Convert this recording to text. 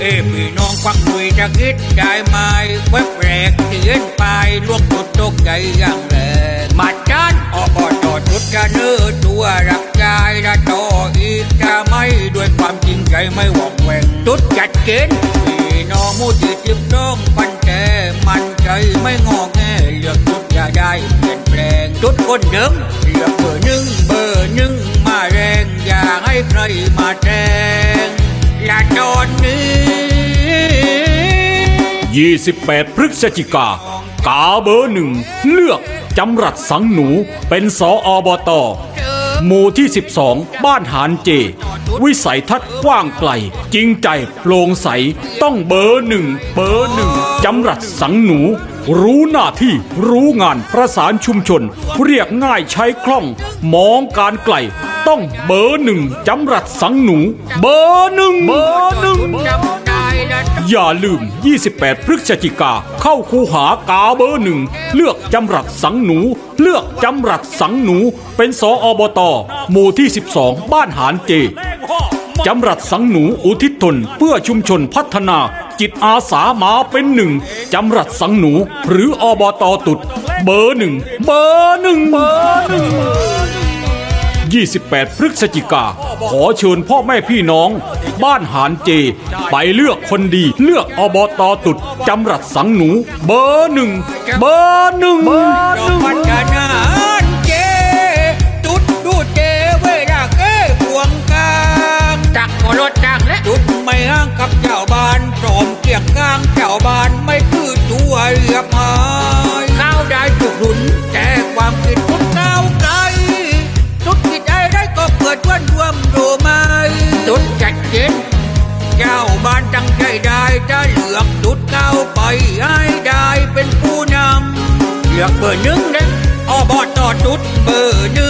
เอ้พี่น้องฟังคุยจะคิดได้ไหมเว็บแรกที่เห็นไปลวกจุดตกใจอย่างแรงมาจานอบตจุดจะเนื้อตัวรับใจและต่ออีกจะไม่ด้วยความจริงใจไม่หวอกแหวงจุดจัดเกณฑ์พี่น้องมูจิจิบน้องปันแต่มันใจไม่งอแงเลือกจุดอย่าได้เปลี่ยนแปลงจุดคนเดิมเลือกเบอร์หนึ่งเบอร์หนึ่งมาแรงอย่าให้ใครมาแทง 28 พฤศจิกา กาเบอร์หนึ่ง เลือกจำรัดสังหนูเป็นสออบตหมู่ที่ 12 บ้านหานเจ วิสัยทัศน์กว้างไกล จริงใจโปร่งใส ต้องเบอร์หนึ่ง เบอร์หนึ่งจำรัดสังหนู รู้หน้าที่รู้งานประสานชุมชน เรียกง่ายใช้คล่อง มองการไกล ต้องเบอร์หนึ่งจำรัดสังหนู เบอร์หนึ่งเบอร์หนึ่ง อย่าลืม 28 พฤศจิกา เข้าคูหากาเบอร์หนึ่ง เลือกจำรัดสังหนู เลือกจำรัดสังหนู เป็นสออบต หมู่ที่ 12 บ้านหานเจจำรัดสังหนูอุทิศตนเพื่อชุมชนพัฒนา จิตอาสามาเป็นหนึ่งจำรัดสังหนู หรืออบตตุด เบอร์หนึ่ง เบอร์หนึ่งเบอร์หนึ่ง 28 พฤศจิกา ขอเชิญพ่อแม่พี่น้อง บ้านหานเจ ไปเลือกคนดี เลือกอบตตุดจำรัดสังหนู เบอร์หนึ่งเบอร์หนึ่งเราพัฒนาเจจุดดูเจเวลาเก้พวงกลางจักก็รถจังและจุดไม่ห่างกับเจ้าบ้านพร้อมเกียงกลางเจ้าบ้าน เจ้าบ้านตั้งใจได้จะเลือกจุดเก้าไปให้ได้เป็นผู้นำเลือกเบอร์หนึ่งนะอบอตจุดเบอร์หนึ่ง